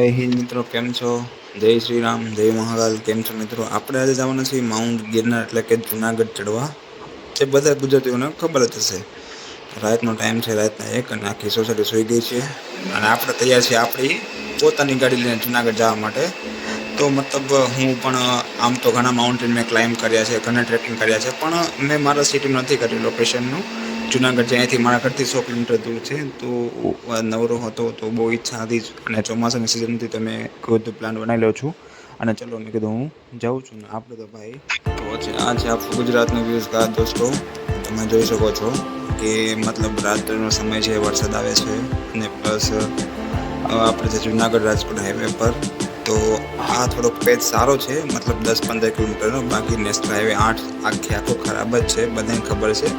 જય હિન્દ મિત્રો, કેમ છો? જય શ્રી રામ, જય મહાકાલ કેમ છો મિત્રો? આપણે આજે જવાના છીએ માઉન્ટ ગિરનાર એટલે કે જુનાગઢ ચડવા. જે બધા ગુજરાતીઓને ખબર જ હશે. રાતનો ટાઈમ છે, રાતના એક અને આખી સોસાયટી સુઈ ગઈ છે. અને આપણે તૈયાર છીએ આપણી પોતાની ગાડી લઈને જુનાગઢ જવા માટે. તો મતલબ હું પણ આમ તો ઘણા માઉન્ટેન મેં ક્લાઇમ્બ કર્યા છે, ઘણા ટ્રેકિંગ કર્યા છે, પણ મેં મારા સિટીમાં નથી કર્યું લોકેશનનું જુનાગઢ જ્યાંથી અહીંથી મારા ઘરથી સો કિલોમીટર દૂર છે. તો નવરો હતો તો બહુ ઈચ્છા હતી અને ચોમાસાની સિઝનથી તમે ખુદ પ્લાન બનાવી લો છું. અને ચલો મેં કીધું હું જાઉં છું ને આપણે તો ભાઈ. તો છે આ છે આપણું ગુજરાતનું વ્યૂઝ કા દોસ્તો. તમે જોઈ શકો છો કે મતલબ રાત્રિનો સમય છે વરસાદ આવે છે. અને પ્લસ આપણે જે જુનાગઢ રાજકોટ હાઈવે પર. તો આ થોડોક પેજ સારો છે. મતલબ દસ પંદર કિલોમીટરનો. બાકી નેશનલ હાઈવે આઠ આખી આખો ખરાબ જ છે. બધાને ખબર છે.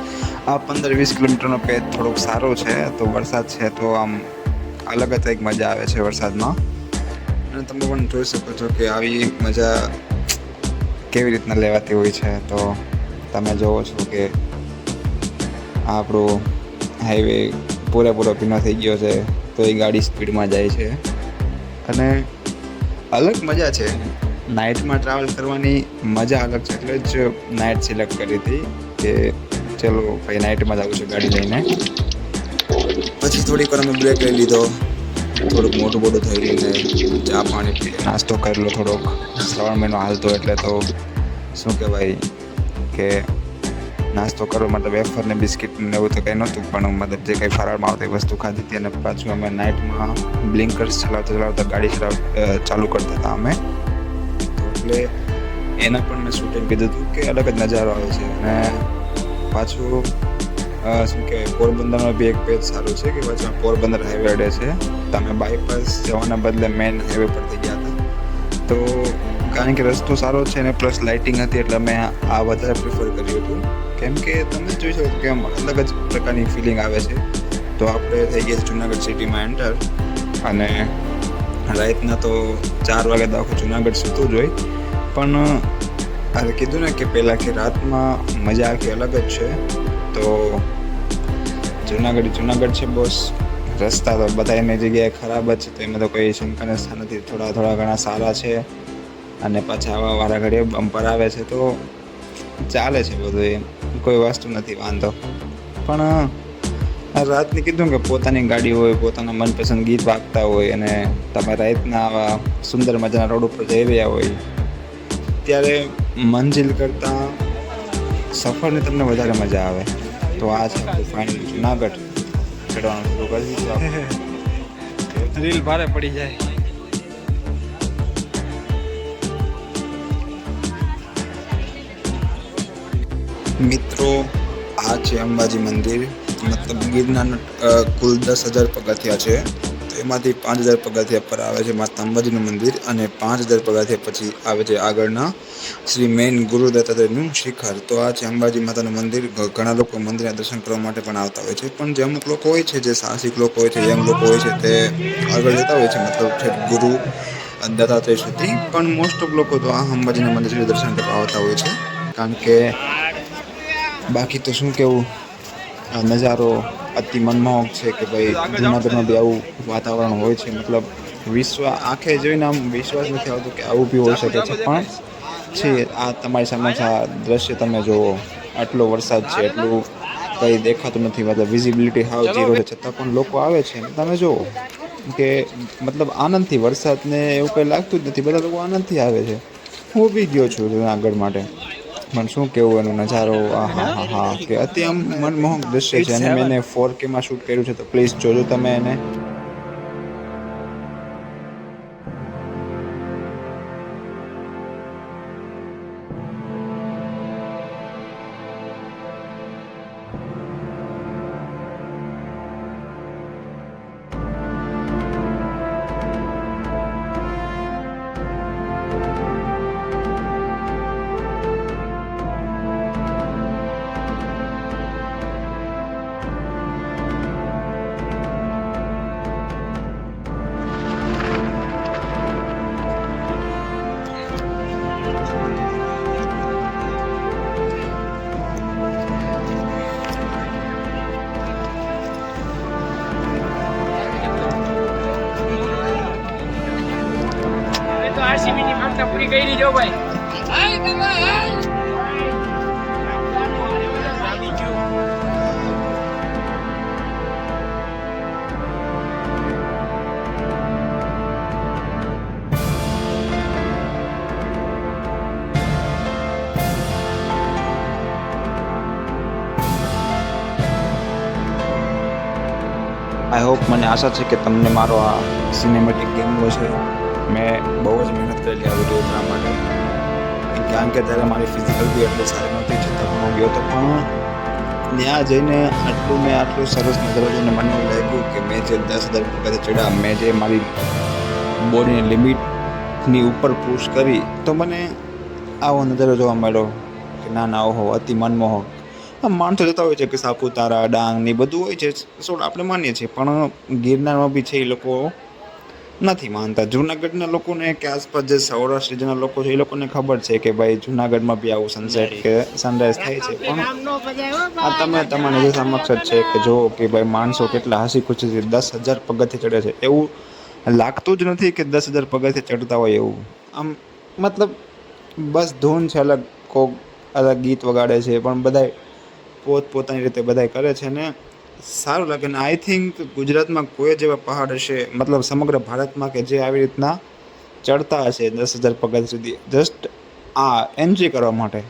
આ પંદર વીસ કિલોમીટરનો પેજ થોડોક સારો છે. તો વરસાદ છે તો આમ અલગ જ કંઈક મજા આવે છે વરસાદમાં. અને તમે પણ જોઈ શકો છો કે આવી મજા કેવી રીતના લેવાતી હોય છે. તો તમે જોવો છો કે આપણો હાઈવે પૂરેપૂરો ભીનો થઈ ગયો છે. તો એ ગાડી સ્પીડમાં જાય છે. અને અલગ મજા છે. નાઇટમાં ટ્રાવેલ કરવાની મજા અલગ છે. એટલે જ નાઇટ સિલેક્ટ કરી હતી કે ચલો ભાઈ નાઇટમાં જવું છે ગાડી લઈને. પછી થોડીક વાર અમે બ્રેક લઈ લીધો. થોડુંક મોટું મોટું થઈ લઈને ચા પાણી પી નાસ્તો કરેલો થોડોક. શ્રાવણ મહિનો હાલતો એટલે તો શું કહેવાય કે નાસ્તો કરવા માટે વેફર ને બિસ્કિટ ને એવું તો કંઈ નહોતું, પણ મતલબ જે કંઈ ફરાળમાં આવતી વસ્તુ ખાધી હતી અને પાછું અમે નાઇટમાં બ્લિંકર્સ ચલાવતા ચલાવતા ગાડી ચલાવ ચાલુ કરતા હતા અમે. એટલે એના પણ મેં શૂટિંગ કીધું હતું કે અલગ જ નજારો આવે છે અને પાછું શું કહેવાય, પોરબંદરનો બી એક પેજ સારું છે કે પાછું પોરબંદર હાઈવે અડે છે. તમે બાયપાસ જવાના બદલે મેઇન હાઈવે પર થઈ ગયા હતા. તો કારણ કે રસ્તો સારો છે અને પ્લસ લાઇટિંગ હતી એટલે મેં આ વધારે પ્રિફર કર્યું હતું. કેમ કે તમે જોઈ શકો કે આમ અલગ જ પ્રકારની ફિલિંગ આવે છે. તો આપણે થઈ ગયા જુનાગઢ સિટીમાં એન્ટર અને રાતના તો ચાર વાગે તો આખું જુનાગઢ સૂતું જ હોય. પણ અરે કીધું ને કે પહેલાં કે રાતમાં મજા આખી અલગ જ છે. તો જુનાગઢ જુનાગઢ છે બોસ રસ્તા તો બધા એની જગ્યાએ ખરાબ જ છે, તો એમાં તો કોઈ શંકાને સ્થાન નથી. થોડા થોડા ઘણા સારા છે. અને પાછા આવા વારા ઘડીએ બમ્પર આવે છે. તો ચાલે છે બધું એમ. કોઈ વસ્તુ નથી, વાંધો. પણ રાતની કીધું કે પોતાની ગાડી હોય, પોતાના મનપસંદ ગીત વાગતા હોય અને તમે રાતના આવા સુંદર મજાના રોડ ઉપર જઈ રહ્યા હોય, ત્યારે મંજિલ કરતાં સફરની તમને વધારે મજા આવે. તો આ છે ફાઇનલ જુનાગઢ. ચડવાનું શરૂ કરી દીધું ભારે પડી જાય. મિત્રો, આ છે અંબાજી મંદિર. મતલબ ગિરનારના કુલ દસ હજાર પગથિયા છે. તો એમાંથી પાંચ હજાર પગથિયા પર આવે છે માતા અંબાજીનું મંદિર અને પાંચ હજાર પગથિયા પછી આવે છે આગળના શ્રી મેન ગુરુ દત્તાત્રેયનું શિખર. તો આ છે અંબાજી માતાનું મંદિર. ઘણા લોકો મંદિરના દર્શન કરવા માટે પણ આવતા હોય છે. પણ જે અમુક લોકો હોય છે, જે સાહસિક લોકો હોય છે યંગ લોકો હોય છે, તે આગળ જતા હોય છે. મતલબ ગુરુ દત્તાત્રેય સુધી. પણ મોસ્ટ ઓફ લોકો તો આ અંબાજીના મંદિર સુધી દર્શન કરવા આવતા હોય છે. કારણ કે બાકી તો શું કેવું આ નજારો અતિ મનમોહક છે કે ભાઈ જૂનાગઢમાં બી આવું વાતાવરણ હોય છે. મતલબ વિશ્વ આંખે જોઈને આમ વિશ્વાસ નથી આવતો કે આવું બી હોઈ શકે છે. પણ છે આ તમારી સામે આ દ્રશ્ય તમે જુઓ આટલો વરસાદ છે એટલું કંઈ દેખાતું નથી. મતલબ વિઝિબિલિટી હાવ ઝીરો છે. છતાં પણ લોકો આવે છે. તમે જુઓ કે મતલબ આનંદથી વરસાદને એવું કંઈ લાગતું જ નથી. બધા લોકો આનંદથી આવે છે. હું બી ગયો છું આગળ માટે. પણ શું કેવું એનો નજારો? હા હા હા. કે અતિ આમ મનમોહક દ્રશ્ય છે. અને મેં એને ફોર કેમાં શૂટ કર્યું છે. તો પ્લીઝ જોજો તમે એને. કરી જો ભાઈ. આઈ હોપ મને આશા છે કે તમને મારો આ સિનેમેટિક ગેમનો છે મેં બહુ જ મહેનત કરેલી આ બધું એટલા માટે. કારણ કે ત્યારે મારી ફિઝિકલ બી એટલી સારી નહોતી છતાં હું ગયો તો. પણ ત્યાં જઈને આટલું મેં આટલું સરસ નજારો જોઈને મને એવું લાગ્યું કે મેં જે દસ હજાર પગથિયે ચડ્યા, મેં જે મારી બોડીની લિમિટની ઉપર પુશ કરી, તો મને આવો નજારો જોવા મળ્યો કે ના ના, ઓહો, અતિ મનમોહક. માણસો જતા હોય છે કે સાપુતારા, ડાંગ ને બધું હોય છે, સોડ આપણે માનીએ છીએ. પણ ગિરનારમાં બી છે એ લોકો નથી માનતા. જુનાગઢના લોકોને કે આસપાસ જે સૌરાષ્ટ્ર રીજનના લોકો છે એ લોકોને ખબર છે કે ભાઈ જુનાગઢમાં બી આવું સનસેટ કે સનરાઈઝ થાય છે. પણ આ તમે તમારી જે સમક્ષ જ છે કે જો કે ભાઈ માણસો કેટલા હસી ખુશીથી દસ હજાર પગથી ચડે છે. એવું લાગતું જ નથી કે દસ હજાર પગથિયે ચડતા હોય એવું. આમ મતલબ બસ ધૂન છે અલગ કોક અલગ ગીત વગાડે છે પણ બધાય પોત પોતાની રીતે બધાય કરે છે ને સારું લાગે ને આઈ થિંક ગુજરાતમાં કોઈ જ એવા પહાડ હશે, મતલબ સમગ્ર ભારતમાં કે જે આવી રીતના ચડતા હશે દસ હજાર પગથ સુધી. જસ્ટ આ એન્જોય કરવા માટે.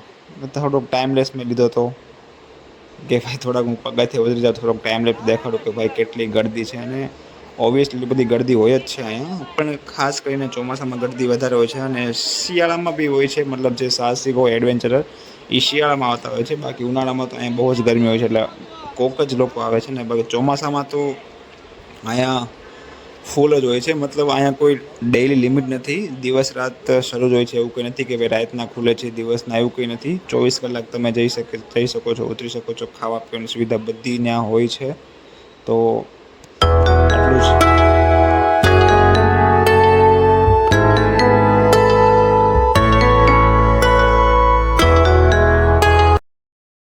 થોડોક ટાઈમલેસ મેં લીધો તો. કે ભાઈ થોડાક હું પગથિયે ઉતરી જાઉં, થોડોક ટાઈમ લેપ દેખાડું કે ભાઈ કેટલી ગરદી છે અને ઓબ્વિયસલી બધી ગરદી હોય જ છે અહીંયા. પણ ખાસ કરીને ચોમાસામાં ગરદી વધારે હોય છે અને શિયાળામાં બી હોય છે, મતલબ જે સાહસિક હોય એડવેન્ચરર એ શિયાળામાં આવતા હોય છે. બાકી ઉનાળામાં તો અહીંયા બહુ જ ગરમી હોય છે, એટલે કોક જ લોકો આવે છે ને બાકી ચોમાસામાં તો અહીંયા ફૂલ જ હોય છે. મતલબ અહીંયા કોઈ ડેઈલી લિમિટ નથી. દિવસ રાત શરૂ જ હોય છે એવું કંઈ નથી કે ભાઈ રાતના ખુલે છે, દિવસના એવું કંઈ નથી. ચોવીસ કલાક તમે જઈ શકે જઈ શકો છો, ઉતરી શકો છો. ખાવા પીવાની સુવિધા બધી ત્યાં હોય છે. તો